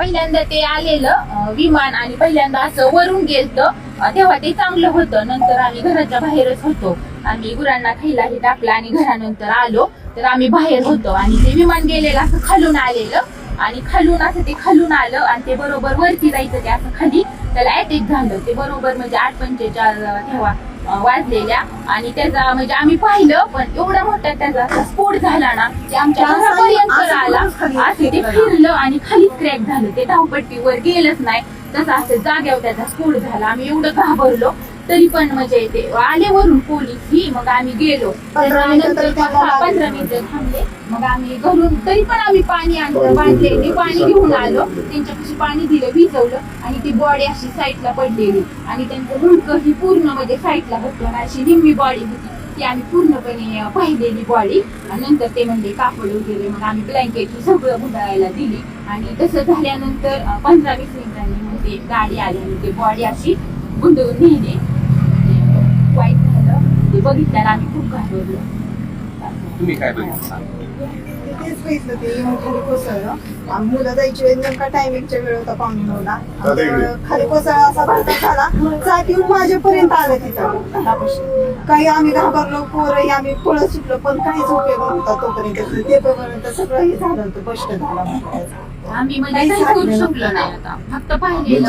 पहिल्यांदा ते आलेलं विमान आणि पहिल्यांदा असं वरून गेलत. तेव्हा ते चांगलं होतं. नंतर आम्ही घराच्या बाहेरच होतो. आम्ही गुरांना खायलाही टाकलं आणि घरानंतर आलो. तर आम्ही बाहेर होतो. आणि ते विमान गेलेलं असं खालून आलेलं. आणि खालून असं ते खालून आलं आणि ते बरोबर वरती जायचं ते असं खाली. त्याला अटॅक झालं. ते बरोबर म्हणजे आठ पंचेचाळ तेव्हा वाजलेल्या. आणि त्याचा म्हणजे आम्ही पाहिलं पण एवढा त्याचा असा स्फोट झाला ना ते आमच्या घरापर्यंत आला. खाली असं ते. फिरलं आणि खालीच क्रॅक झालं. ते धावपट्टीवर गेलंच नाही. तसं असं जाग्यावर त्याचा स्फोट झाला. आम्ही एवढं घाबरलो. तरी पण म्हणजे ते आले वरून पोलीस. ही मग आम्ही गेलो. पंधरा मिनिटं थांबले. मग आम्ही घरून तरी पण आम्ही पाणी आणलं. बांधले पाणी घेऊन आलो. त्यांच्यापाशी पाणी दिलं भिजवलं. आणि ती बॉडी अशी साईडला पडलेली. आणि त्यांचं मुंडकं ही पूर्ण म्हणजे साईडला होतं आणि अशी निम्मी बॉडी होती. ती आम्ही पूर्णपणे पाहिलेली बॉडी. नंतर ते म्हणजे कापड वगैरे मग आम्ही ब्लँकेट सगळं गुंडाळायला दिली. आणि तसं झाल्यानंतर पंधरा वीस मिनिटांनी मग ते गाडी आली आणि ते बॉडी अशी गुंडवून नेली. म्हणजे वाईट झालं. ते बघितल्यानं आम्ही खूप घाबरलो. तुम्ही काय बघितलं? तेच बघितलं ते येऊन खाली कोसळलं आणि मुलं जायची वेळ नेमका टायमिंगच्या वेळ होता पाहुणे नऊला खाली कोसळला असा भरता झाला चाक येऊन माझ्यापर्यंत आलं तिथं. काही आम्ही घाबरलो पोरही आम्ही पळत सुटलो पण काहीच उपयोग नव्हता तोपर्यंत ते पर्यंत सगळं हे झालं होतं स्पष्ट झालं. आम्ही म्हणजे नाही आता फक्त पाहिलेलं